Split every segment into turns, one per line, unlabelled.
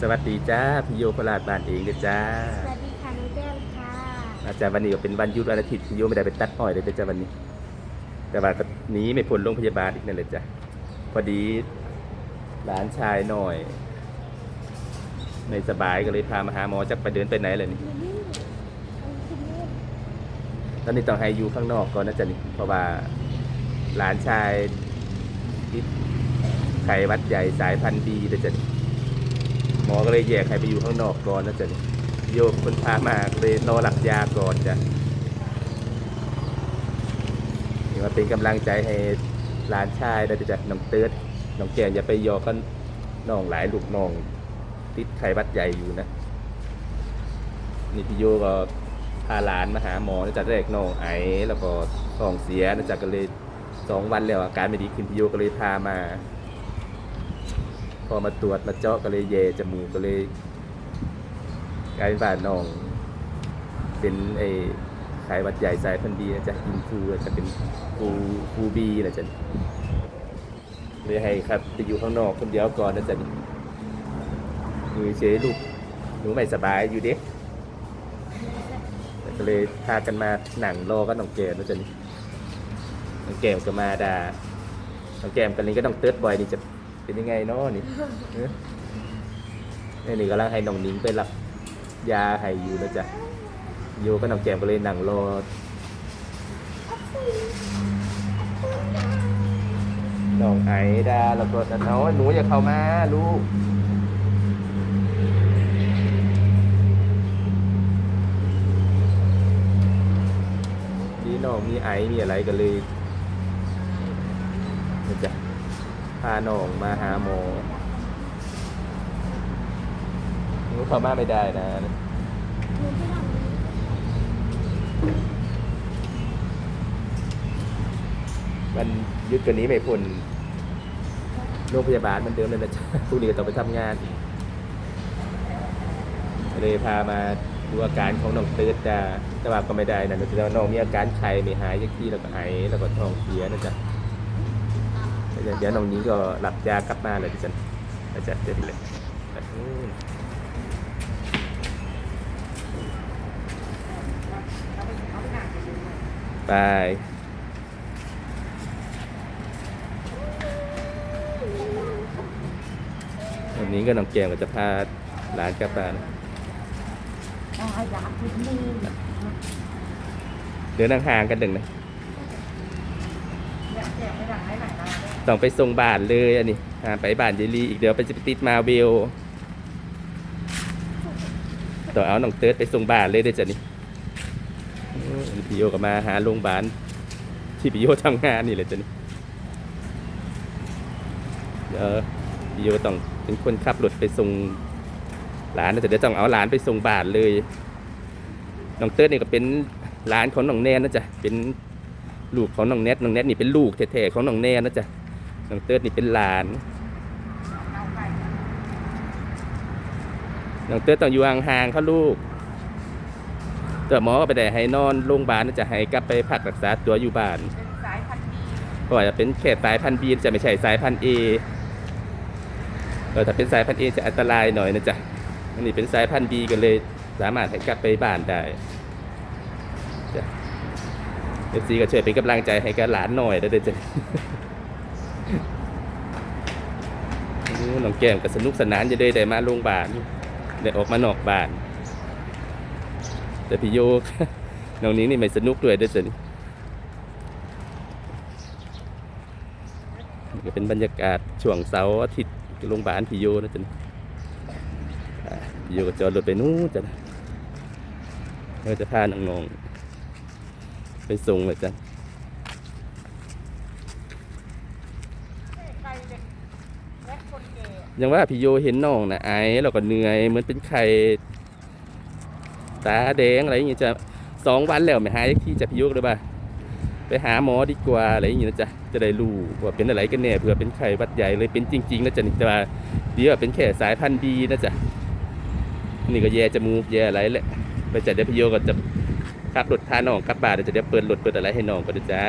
สวัสดีจ้าพี่โยโคราชบ้านเองเด้อจ้า
สวัสดีค่ะน้องแก้วค่ะ
อาจารย์วันนี้ก็เป็นวันหยุดวันอาทิตย์พี่โยไม่ได้ไปตัดอ้อยเลยเด้อจ้าวันนี้ แต่ว่าก็หนีไม่พ้นโรงพยาบาลอีกนั่นแหละจ้ะพอดีหลานชายหน่อย ไม่สบายก็เลยพามาหาหมอจักไปเดินไปไหนเลยนี่
อยู่นี่เอาที่นี่
ตอนนี้ต้องให้อยู่ข้างนอกก่อนนะจ๊ะนี่เพราะว่าหลานชายติดไข้หวัดใหญ่สายพันธุ์ดีเด้อจ้ะนี่ หมอก็เลยแยกให้ไปอยู่ข้างนอกก่อนนะจ๊ะโยมคนพามาเลยรอนหลับยาก่อนจ้ะนี่มาเป็นกำลังใจให้หลานชายได้จ้ะน้องเติร์ดน้องแกนอย่าไปยอกันน้องหลายลูกน้อง ติดไข้หวัดใหญ่อยู่นะนี่พี่โยก็พาหลานมาหาหมอนะจ๊ะแรกน้องไอแล้วก็ท้องเสียนะจ๊ะก็เลยสองวันแล้วอาการไม่ดีขึ้นพี่โยก็เลยพามา พอมาตรวจมาเจาะก็เลยเยจมูกก็เลยกลายเป็นว่าน้อง เป็นไอ้ไข้หวัดใหญ่สายพันธุ์ดีนะจ๊ะอินฟูจะเป็นฟูฟูบีนะจ๊ะเลยให้ครับไปอยู่ข้างนอกคนเดียวก่อนนะจ๊ะมือเฉยลูกหนูไม่สบายอยู่เด็กก็เลยพากันมาหนังรอก็น้องแก้มนะจ๊ะน้องแก้มก็มาดาน้องแก้มกันนี้ก็ต้องเติร์ดบอยนี่จะ เป็นยังไงเนาะนี่นี่นี่กำลังให้น้องนิ้งไปรับยาให้อยู่นะจ๊ะโยก็น้องแก้มก็เลยหนังรอน้องไอดาแล้วก็น้องหนูอย่าเข้ามาลูกพี่น้องมีไอมีอะไรกันเลยนะจ๊ะ พาหน้องมาหาหมอหนูเข้ามาไม่ได้นะมันยึดกันนี้ไม่พ้นโรงพยาบาลมันเดิมเลยนะจ๊ะพรุ่งนี้ก็ต้องไปทำงานเลยพามาดูอาการของน้องติร์ดจ้าแต่ว่าก็ไม่ได้นะแต่ว่าน้องมีอาการไข้ไม่หายยักที่แล้วก็ไอแล้วก็ท้องเสียนะจ๊ะ เดี๋ยวเดี๋ยวน้องนี้ก็หลับยากลับมาเลยดิฉันนะจ๊ะเดี๋ยวเลยอืมไปวันนี้ก็น้องแก้มก็จะพาหลานกลับบ้าน
เอาให้ยาพิษนี่
เดินห่างๆกันหนึ่งนะ ต้องไปส่งบ้านเลยอันนี้หาไปบ้านเยลีอีกเดี๋ยวไปจะติดมาเวลต้องเอาน้องเติร์ดไปส่งบ้านเลยเด้อจ้ะนี่พี่โยก็มาหาโรงพยาบาลที่พี่โยทำงานนี่เลยจ้ะนี่เดี๋ยวพี่โยต้องเป็นคนขับรถไปส่งหลานนะแต่เดี๋ยวต้องเอาหลานไปส่งบ้านเลยน้องเติร์ดนี่ก็เป็นหลานของน้องแนนนะจ๊ะเป็น ลูกของน้องแนทน้องแนทนี่เป็นลูกแท้ๆของน้องแนนนะจ๊ะน้องเติร์ดนี่เป็นหลานน้องเติร์ดต้องอยู่ห่างๆเขาลูกแต่หมอก็ไปได้ให้นอนโรงพยาบาลนะจะให้กลับไปพักรักษาตัวอยู่บ้าน
เป็นสายพันธุ์ดี
เพราะว่าจะเป็นแค่สายพันธุ์บีจะไม่ใช่สายพันธุ์เอแต่ถ้าเป็นสายพันธุ์เอจะอันตรายหน่อยนะจ๊ะอันนี้เป็นสายพันธุ์บีกันเลย สามารถให้กลับไปบ้านได้จ้ะ เอฟซีก็ช่วยเป็นกำลังใจให้กับหลานหน่อยได้เลยจ้ะน้องแก้มก็สนุกสนานจะได้ได้มาโรงพยาบาลได้ออกมานอกบ้าน แต่พี่โยน้องนี้นี่ไม่สนุกด้วยเด้วยจ้ะก็เป็นบรรยากาศช่วงเสาร์อาทิตย์โรงพยาบาลพี่โยนะจ๊ะพี่โยก็จอดรถไปนู้นจ้ะนะเราจะพาน้องๆ ไปส่งเลยจ้ะ
ใครเด็กและคนแก่
ยังว่าพี่โยเห็นน้องนะไอแล้วก็เหนื่อยเหมือนเป็นไข่ตาแดงอะไรอย่างเงี้ยจะสองวันแล้วไม่หายสักทีจะพี่โยก็เลยว่าไปหาหมอดีกว่าอะไรอย่างเงี้ยนะจ๊ะจะได้รู้ว่าเป็นอะไรกันแน่เผื่อเป็นไข้หวัดใหญ่เลยเป็นจริงๆนะจ๊ะนี่แต่ว่าดีว่าเป็นแค่สายพันธุ์ดีนะจ๊ะนี่ก็แย่จมูกแย่อะไรแหละไปจัดเดี๋ยวพี่โยก็จะ ขับรถพาน้องกลับบ้านเดี๋ยวจะเดี๋ยวเปิดรถเปิดอะไรให้น้องก็ด้จ้า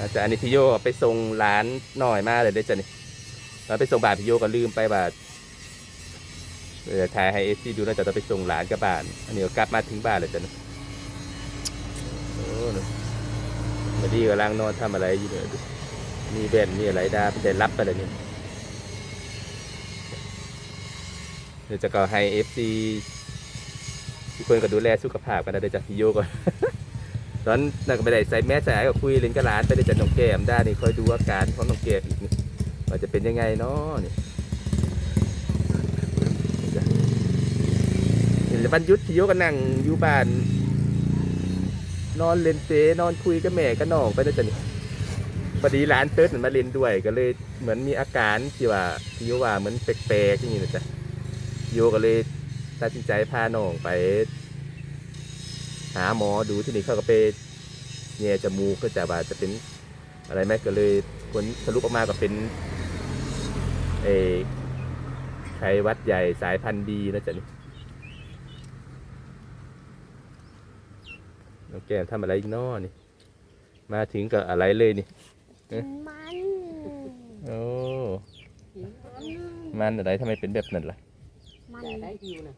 อาจารย์นี่พี่โยไปส่งหลานหน่อยมาเลยได้จ้ะนี่ตอนไปส่งบาทพี่โยก็ลืมไปบาทเออถ่ายให้เอฟซีดูน่าจะต้องไปส่งหลานกับบ้าน อันนี้ก็กลับมาถึงบ้านแล้วจ้ะนะโอ้นอะมาดีกำลังนอนทำอะไรอยู่เนี่ยดูมีแบนมีอะไรดาไปได้รับไปเลยเนี่ยเดี๋ยวจะก็ให้เอฟซี ทุกคนก็ดูแลสุขภาพกันนะเดี๋ยวจะพี่โยก่อนตอนนั้นก็ไม่ได้ใส่แมสใส่อะไรก็คุยเล่นกับหลานไปได้จากน้องแก้มได้นี่คอยดูอาการของน้องแก้มอีกนี่ว่าจะเป็นยังไงเนาะนี่เห็นแล้ววันหยุดพี่โยก็นั่งอยู่บ้าน นอนเล่นเตนอนคุยกับแม่กับน้องไปได้จ้ะนี่พอดีหลานเติร์ดมันมาเล่นด้วยก็เลยเหมือนมีอาการที่ว่าพี่โยว่าเหมือนแปลกๆอย่างนี้นะจ๊ะโยก็เลย ตัดสินใจพาน้องไป หาหมอดูที่นี่เขาก็ไปแย่จมูกก็จะว่าจะเป็นอะไรไหมก็เลยผลสรุปออกมาก็เป็นเออไข้หวัดใหญ่สายพันธุ์ดีนะจ๊ะนี่น้องแก้มทำอะไรอีกน้อนี่ มาถึงกับอะไรเลยนี่เอ๊ะ
มัน
โอ้ มันอะไรทำไมเป็นแบบนั้นล่ะ
มัน
ได้หิวนะ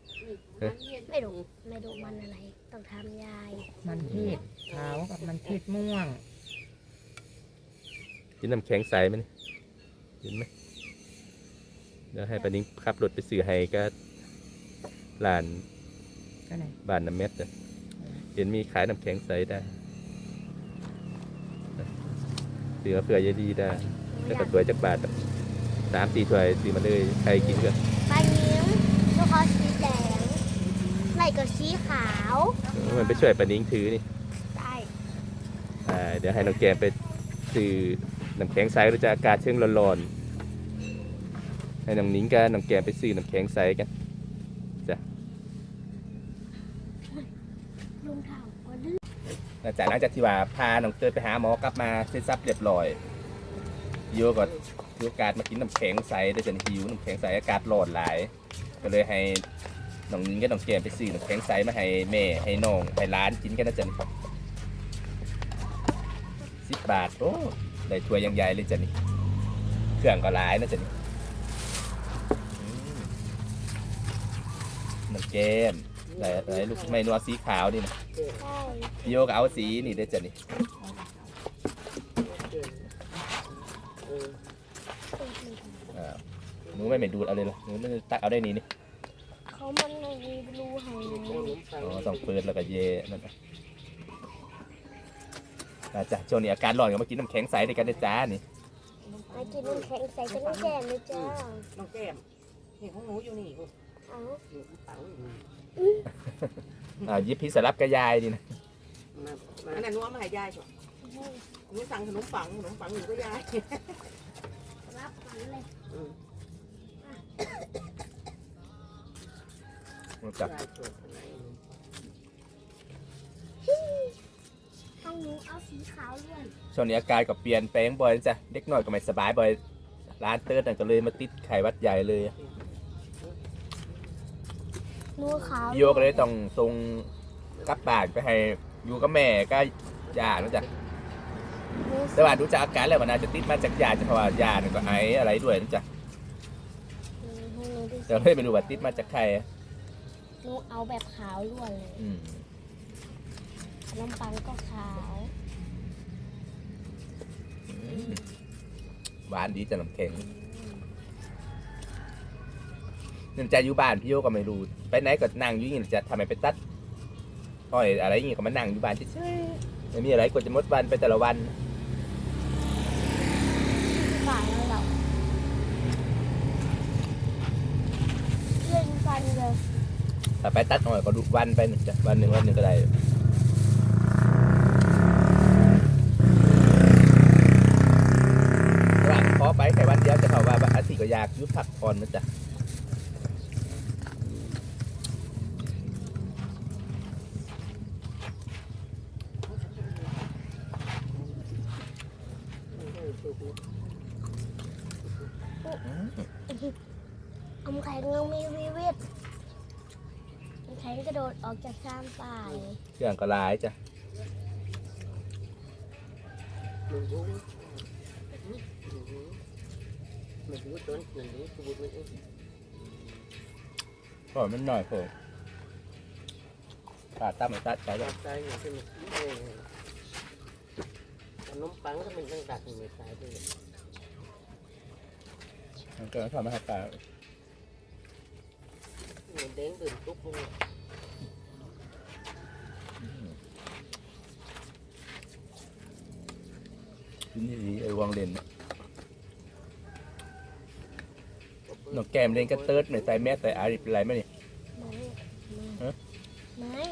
ไม่รู้ไม่รู้มันอะไร ต้องทำยาย
มันเทศขาวกับมันเทศม่วง
กินน้ำแข็งใสไหมนี่เห็นไหมเดี๋ยวให้ปานิ้งขับรถไปซื้อให้ก็ร้าน
ก็ไหน
บ้านน้ำเม็ดน่ะเห็นมีขายน้ำแข็งใสได้เสือเผื่อยายดีได้แล้วก็ถ้วยจักบาทอะสามสี่ถ้วยซื้อมาเลยใครกินก็
ปลายิ้มลูกค อสีแดงไหล่ก็สีขาว
เออมันไปช่วยปานิ้งถือนี่
ได้
อ่าเดี๋ยวให้น้องแกมไปซื้อน้ำแข็งใสหรือจะอากาศเชิงร้อนๆให้น้องนิ้งกับน้องแกมไปซื้อน้ำแข็งใสกัน
ลุงเท่าก็ดื้อ
หลังจากหลังจากที่ว่าพาน้องเตยไปหาหมอกลับมาเสร็จสับเรียบร้อยโยก็ถือโอกาสมากินน้ำแข็งใสได้จนหิวน้ำแข็งใสอากาศร้อนหลาย ก็เลยให้น้องนิ้งกับน้องแกมไปซื้อน้ำแข็งใสมาให้แม่ให้น้องให้ร้านกินกันนะจ๊ะสิบบาทโอ้ได้ถ้วยยังใหญ่เลยจ้ะนี่เครื่องก็หลายนะจ๊ะนี่อืมน้ำแกมไหนไหนลูกไม่นัวสีขาวนี่นะพี่โยก็เอาสีนี่ได้จ้ะนี่ หนูไม่ไม่ดูดเอาเลยเหรอหนูไม่ตักเอาได้นี่นี่
เขามันมีรูให้
อ๋อต้องเปิดแล้วก็เยนั่นน่ะอาจ้ะช่วงนี้อาการร้อนก็มากินน้ำแข็งใสด้วยกันนะจ้านี่
มากินน้ำแข็งใส่กันน้ำแกมเลยจ้า
น้องแก้มนี่ของหนูอยู่นี่ลูก
เอา
อยู่กระเป๋าอยู่นี่
อ่าหยิบพิซซ่ารับกับยายนี่นะ
มามาอันนั้นนัวมาให้ยายก่อนหนูสั่งขนมปังขนมปังอยู่ก็ยาย
รับมันเลย
อืม
จับ
ยายเปิดข้างใน
ต้องหนูเอาสีขาวล้วน
ช่วงนี้อาการก็เปลี่ยนแปลงบ่อยนะจ้ะเด็กน้อยก็ไม่สบายบ่อย ร้านเติร์ดนั่นก็เลยมาติดไข้หวัดใหญ่เลย
หนูขาว
พี่โยก็เลยต้องส่งกลับบ้านไปให้อยู่กับแม่ก็ย่านะจ๊ะ
หนู
แต่ว่าดูจากอาการแล้วมันน่าจะติดมาจากยาจะเพราะว่ายาเนี่ยก็ไออะไรด้วยนะจ๊ะ
ให้หนูดู
แต่ไม่ไม่รู้ว่าติดมาจากใคร
หนูเอาแบบขาวล้วนเลย
อืม
ขนมปังก็ขาว
หวานดีจะน้ำแข็งเนื่องจากอยู่บ้านพี่โยก็ไม่รู้ ไปไหนก็นั่งอยู่อย่างนี้จะทำไมไปตัดห้อยอะไรอย่างงี้ก็มานั่งอยู่บ้านเฉยๆไม่มีอะไรกว่าจะหมดวันไปแต่ละวัน
ขาวแล้วเราเล่น ฟันเลย
ถ้าไปตัดหน่อยก็ดูวันไปหนึ่งจ้ะวันหนึ่งวันหนึ่งก็ได้แต่ว่าขอไปแค่วันเดียวจะเขาว่าอาทิตย์ก็อยากยุบพักผ่อนนะจ๊ะ
อมแข็งยังมีวีวิตอมแข็งกระโดดออกจากซ้ำป่าเลย
เครื่องก็หลายจ้ะ
หนูรู้ไม่รู้ต้นเงินนี้ตูดมันเอง
ก็มันหน่อยเถอะปาดตั้มมาตัดไป
ต
แล้วา
ใจอย่างที่มันคิดเองขนมปังก็มันตั้งดักอยู่ในสายไปเลย
มันก็ทำให้ปลา
เงินเด้งตื่นตุ๊บเลย
ที่นี่ดีไอ้วางเลนเนี่ยน้องแก้มเล่นกระเติร์ดไม่ใส่แมสใส่อาริเป็นไรไหมนี่
ไม่
ฮะ
ไม่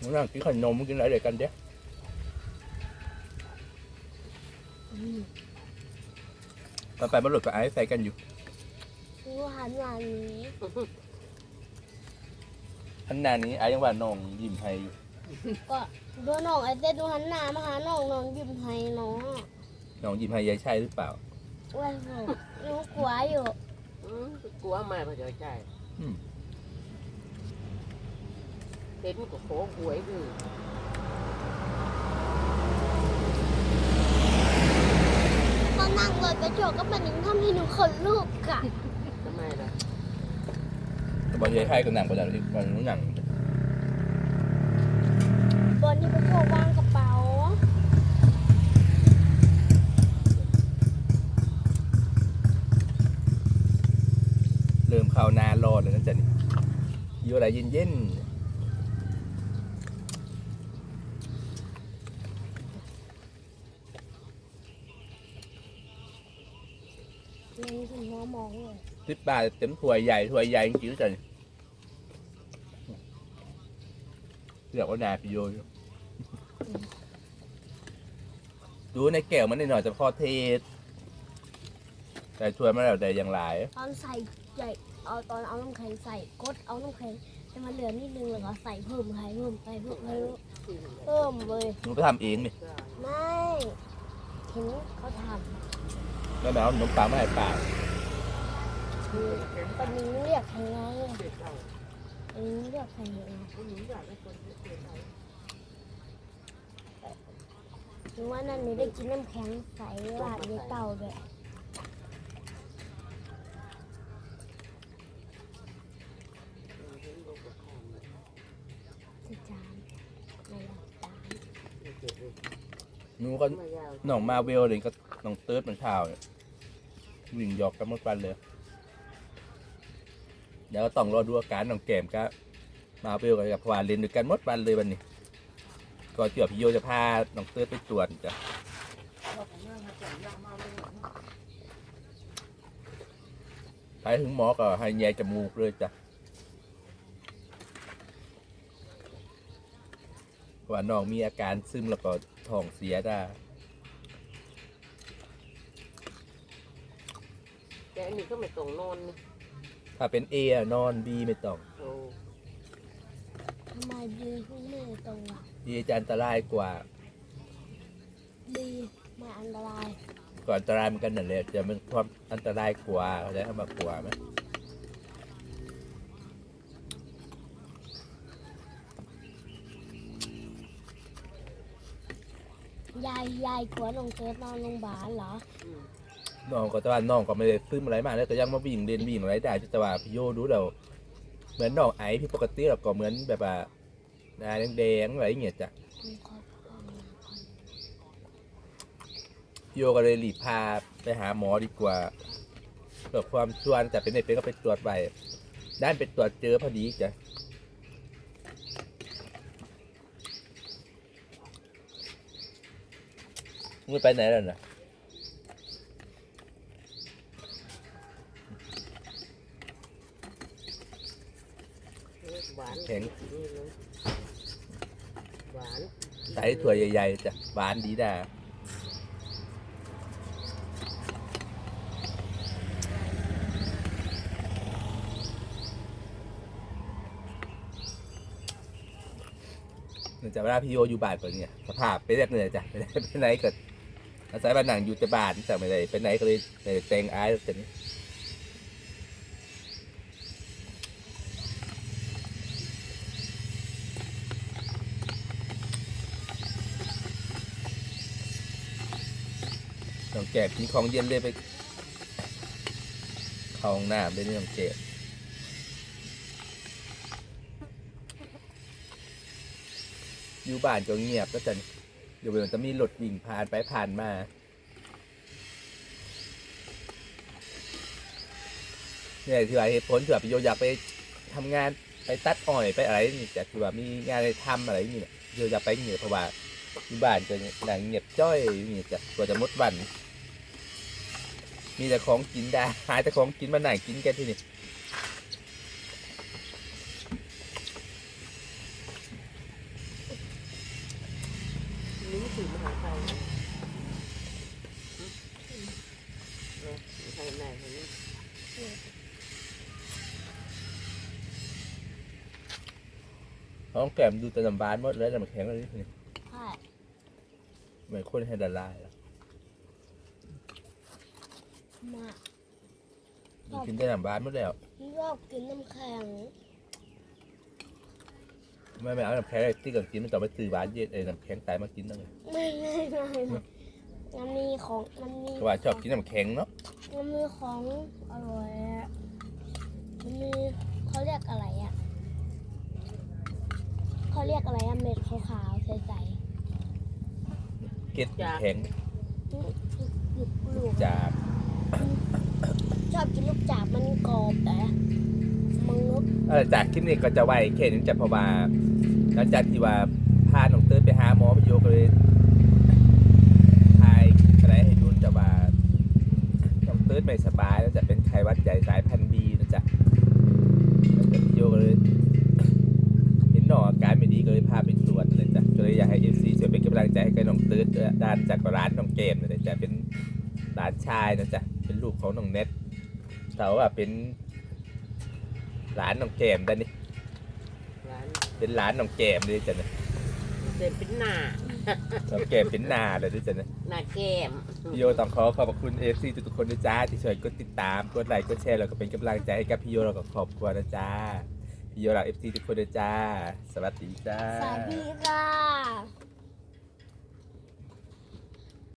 น้องนั่งกินขนมกินอะไรเดี๋ยวกันเด้
อืม
ตอนไปมาหลุดกับไอ้ใส่กันอยู่
ดูหันหลังนี้
ขนาดนี้ไอ้ยังว่าน้องยิ้มให้อยู่
ก็ดูน้องไอเต้ดูหันหน้ามาหาน้องน้องยิ้มให้น้อง
น้องยิ้มให้ยายใช่หรือเปล่า
ว่าหนูหนูกลัวอยู่
อืมกลัวมาพอใจใจ
อืม
เต็นก็โขหวยคือ
ตอนนั่งรถกระจกก็เป็นหนึ่งทำให้หนูขนลุกอะ
ทำไมล่ะ
แต่บอกยายใช่กับหนังก็ได้อีกวันนู้นหนัง
นที่กระจกวางกระเป๋า
เริ่มเข้านารอดแล้วนั่นจ้ะนี่อยู่อะไรเย็น
ยังถึงหัวมองเลย
ๆสิบบาทเต็มถ้วยใหญ่ถ้วยใหญ่จริงๆจ้ะนี่เลือกว่านาพิโยอยู่ ดูในแก้วมันนิดหน่อยจะพอเทศแต่ถ้วยมันแล้วแต่อย่างหลาย
ตอนใส่ใหญ่เอาตอนเอาน้ำแข็งใส่กดเอาน้ำแข็งให้มันเหลือนิดนึงแล้วก็ใส่เพิ่มใส่เพิ่มใส่เพิ่มเพิ่มเพิ่มเลย
หนูไปทำเองนี่
ไม่เห็นเขาท
แล้วแบบเอาขนมปังมาให้ป้าำ
ตอนนี้เรียกใครไง
เด็กเรา
ตอนนี้เรียกใครไง
ผู้ หนู
ว่านั่นหนูได้กินน้ำแข็งใส่หลาดในเตาด้วย
เห็นลูกกับข้าว
จะจานในหลักจาน
เจ็บ
หนูก็น้องมาเวลเลยก็น้องเติร์ดมันเช้าเนี่ยวิ่งหยอกกันหมดวันเลย เดี๋ยวต้องรอดูอาการน้องแก้มก็มาเวลกับพวานเรียนด้วยกันหมดวันเลยวันนี้ ก่อนที่ว่าพี่โยจะพาน้องเติร์ดไปตรวจจ้ะไปถึงหมอก็ให้แยจมูกเลยจ้ะว่าน้องมีอาการซึมแล้วก็ท้องเสียได้
แต่อันนี้ก็ไม่ตรงนอนนี่
ถ้าเป็นเอะนอนบีไม่ต้อง
โอ้
ทำไมดีพวกนี้ตรงอะ
บีจะอันตรายกว่า
ดีไม่อันตราย
ก็อันตรายเหมือนกันนั่นแหละจะมันความอันตรายกว่าเขาใจคำว่ากว่าไหม
ยายยายกลัวน้องเกิดนอนโรงพยาบาลเหรอ
อืม
น้องก็แต่ว่าน้องก็ไม่ได้ซึมอะไรมากแล้วก็ยังมาวิ่งเรียนวิ่งอะไรได้แต่ว่าพี่โยดูแล้วเหมือนน้องไอพี่ปกติแล้วก็เหมือนแบบว่า หน้าแดงๆอะไรอย่างเงี้ยจ้ะ
หนูขอเข้าห้องน้ำก่อน
พี่โยก็เลยรีบพาไปหาหมอดีกว่าเพื่อความชวร์แต่เป็นไม่เป็นก็ไปตรวจไปด้านไปตรวจเจอพอดีจ้ะมึงไปไหนแล้วนะ
หวาน
แข็ง
นี่เลยหวาน
ใส่ ถั่วใหญ่ๆจ้ะหวานดีด้าจากเวลาพี่โยอยู่บ้านก่อนเนี่ยสภาพเป็นแบบนี้จ้ะไปไหนไปไหนก็อาศัยบ้านหนังอยู่แต่บ้านแต่ไม่ได้ไปไหนก็เลยแต่งอายแต่นี้น้ กแก่กินของเย็นเลยไปเข้าห้องน้ำได้นี่น้องแก่อยู่บ้านก็เงียบก็จะเดี๋ยวมันจะมีรถวิ่งผ่านไปผ่านมาเนี่ยที่ว่าเหตุผลที่ว่าพี่โยอยากไปทำงานไปตัดอ้อยไปอะไรนี่แต่ที่ว่ามีงานอะไรทำอะไรนี่เนี่ยโยอยากไปเงียบเพราะว่าที่บ้านจะหนังเงียบจ้อยนี่จ้ะกว่าจะมดวัน มีแต่ของกินได้หาแต่ของกินมาไหนกินกันที่นี่
นี่ถือมหาไทยไทยไหนคนนี้
ของแก้มดูแต่ลำบานหมดเลยแต่มันแข็งเลยนี่
ใช่
เหมือนคนให้ละลายแล้ว
มา
มันกินแต่ลำบานหมดแล้ว
ชอบกินน้ำแข็ง
ไม่ไม่เอาน้ำแข็งที่ก่อนกินมันต้องไปซื้อหวานเย็นเอ้ยน้ำแข็งใส่มากินนั่นเลย
ไม่ไม่ไม่ไม่มันมีของมันมี
เพราะว่าชอบกินน้ำแข็งเนาะ
มันมีของอร่อยอะมันมีเขาเรียกอะไรอะเขาเรียกอะไรอะเม็ดขาวๆใส
เก็ดแข็ง
ๆลูกลูก
จาก
ชอบกินลูกจากมันกรอบแต่มันงึบ
เออจากคลิปนี้ก็จะไวแค่นี้จะเพราะว่าหลังจากที่ว่าพาหน้องเติร์ดไปหาหมอพี่โยกเลยทายอะไรให้ดูจะว่าหน้องเติร์ดไม่สบายแล้วจะเป็นไข้หวัดใหญ่สายพันธุ์บีนะจ๊ะแล้วจะโยกเลยเห็นหนออาการไม่ดีก็เลยพาไปตรวจเลยจ้ะก็เลยอยากให้เอฟซีช่วยเป็นกำลังใจให้กับน้องเติร์ดด้วยด้านจากร้านน้องเกมเลยจ้ะเป็นหลานชายนะจ๊ะ เป็นลูกของน้องเน็ตแต่ว่าเป็นหลานน้องเกมด้านนี้
ร้าน
เป็นร้านน้องแกมเลยจ้ะนะ
เดินเป็นหน้า
น้องแกมเป็นนาเลยด้วยจ้ะนะ
หน้าแก้ม
พี่โยต้องขอขอบคุณเอฟซีทุกๆคนด้วยจ้าที่ช่วยกดติดตามกดไลค์กดแชร์แล้วก็เป็นกำลังใจให้กับพี่โยแล้วก็ขอบคุณนะจ้าพี่โยรักเอฟซีทุกคนด้วยจ้า สวัสดีจ้า
สวัสดีค่ะ